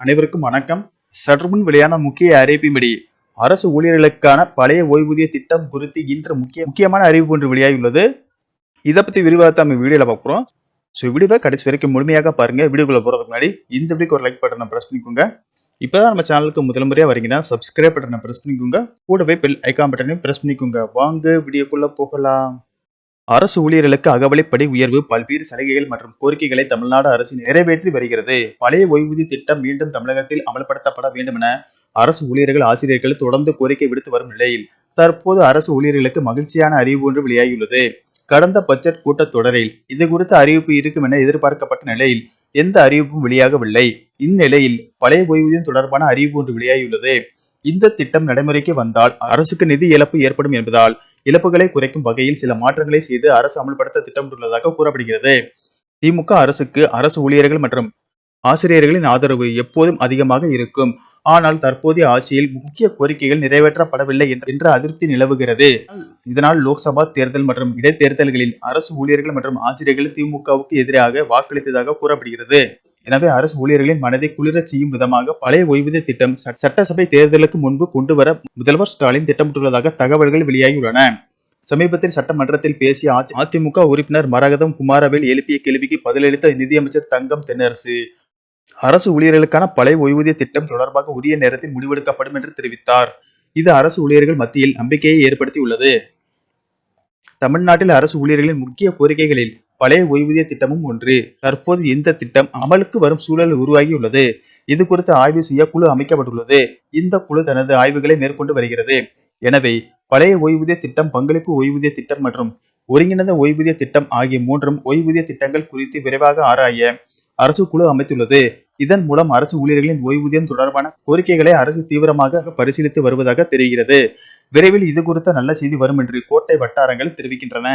அனைவருக்கும் வணக்கம். சற்று முன் வெளியான முக்கிய அறிவிப்பின்படி அரசு ஊழியர்களுக்கான பழைய ஓய்வூதிய திட்டம் குறித்து இன்று முக்கிய முக்கியமான அறிவிப்பு ஒன்று வெளியாகியுள்ளது. இதை பத்தி விரிவாக நம்ம வீடியோல பார்க்குறோம் ஸோ வீடியோவை கடைசி வரைக்கும் முழுமையாக பாருங்க. வீடியோக்குள்ள போறதுக்கு முன்னாடி இந்த வீடியோக்கு ஒரு லைக் பட்டனை ப்ரெஸ் பண்ணிக்கோங்க. இப்பதான் நம்ம சேனலுக்கு முதல் முறையா வரீங்கன்னா சப்ஸ்கிரைப் பட்டனை பிரஸ் பண்ணிக்கோங்க. கூடவே பெல் ஐக்கான் பட்டனையும் பிரஸ் பண்ணிக்கோங்க. வாங்க வீடியோக்குள்ள போகலாம். அரசு ஊழியர்களுக்கு அகவலைப்படி உயர்வு பல்வேறு சலுகைகள் மற்றும் கோரிக்கைகளை தமிழ்நாடு அரசு நிறைவேற்றி வருகிறது. பழைய ஓய்வூதிய திட்டம் மீண்டும் தமிழகத்தில் அமல்படுத்தப்பட வேண்டும் என அரசு ஊழியர்கள் ஆசிரியர்கள் தொடர்ந்து கோரிக்கை விடுத்து வரும் நிலையில் தற்போது அரசு ஊழியர்களுக்கு மகிழ்ச்சியான அறிவு ஒன்று வெளியாகியுள்ளது. கடந்த பட்ஜெட் கூட்டத்தொடரில் இது குறித்த அறிவிப்பு இருக்கும் என எதிர்பார்க்கப்பட்ட நிலையில் எந்த அறிவிப்பும் வெளியாகவில்லை. இந்நிலையில் பழைய ஓய்வூதியம் தொடர்பான அறிவிப்பு ஒன்று வெளியாகியுள்ளது. இந்த திட்டம் நடைமுறைக்கு வந்தால் அரசுக்கு நிதி இழப்பு ஏற்படும் என்பதால் இழப்புகளை குறைக்கும் வகையில் சில மாற்றங்களை செய்து அரசு அமல்படுத்த திட்டமிட்டுள்ளதாக கூறப்படுகிறது. திமுக அரசுக்கு அரசு ஊழியர்கள் மற்றும் ஆசிரியர்களின் ஆதரவு எப்போதும் அதிகமாக இருக்கும். ஆனால் தற்போதைய ஆட்சியில் முக்கிய கோரிக்கைகள் நிறைவேற்றப்படவில்லை என்ற- என்ற அதிருப்தி நிலவுகிறது. இதனால் லோக்சபா தேர்தல் மற்றும் இடைத்தேர்தல்களில் அரசு ஊழியர்கள் மற்றும் ஆசிரியர்கள் திமுகவுக்கு எதிராக வாக்களித்ததாக கூறப்படுகிறது. எனவே அரசு ஊழியர்களின் மனதை குளிரச் செய்யும் விதமாக பழைய ஓய்வூதிய திட்டம் சட்டசபை தேர்தலுக்கு முன்பு கொண்டு வர முதல்வர் ஸ்டாலின் திட்டமிட்டுள்ளதாக தகவல்கள் வெளியாகியுள்ளன. சமீபத்தில் சட்டமன்றத்தில் பேசிய அதி- அதிமுக உறுப்பினர் மரகதம் குமாரவேல் எழுப்பிய கேள்விக்கு பதிலளித்த நிதியமைச்சர் தங்கம் தென்னரசு அரசு ஊழியர்களுக்கான பழைய ஓய்வூதிய திட்டம் தொடர்பாக உரிய நேரத்தில் முடிவெடுக்கப்படும் என்று தெரிவித்தார். இது அரசு ஊழியர்கள் மத்தியில் நம்பிக்கையை ஏற்படுத்தியுள்ளது. தமிழ்நாட்டில் அரசு ஊழியர்களின் முக்கிய கோரிக்கைகளில் பழைய ஓய்வூதிய திட்டமும் ஒன்று. தற்போது இந்த திட்டம் அமலுக்கு வரும் சூழல் உருவாகியுள்ளது. இது குறித்து ஆய்வு செய்ய குழு அமைக்கப்பட்டுள்ளது. இந்த குழு தனது ஆய்வுகளை மேற்கொண்டு வருகிறது. எனவே பழைய ஓய்வூதிய திட்டம் பங்களிப்பு ஓய்வூதிய திட்டம் மற்றும் ஒருங்கிணைந்த ஓய்வூதிய திட்டம் ஆகிய மூன்றும் ஓய்வூதிய திட்டங்கள் குறித்து விரைவாக ஆராய அரசு குழு அமைத்துள்ளது. இதன் மூலம் அரசு ஊழியர்களின் ஓய்வூதியம் தொடர்பான கோரிக்கைகளை அரசு தீவிரமாக பரிசீலித்து வருவதாக தெரிகிறது. விரைவில் இது குறித்த நல்ல செய்தி வரும் என்று கோட்டை வட்டாரங்கள் தெரிவிக்கின்றன.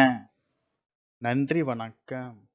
நன்றி வணக்கம்.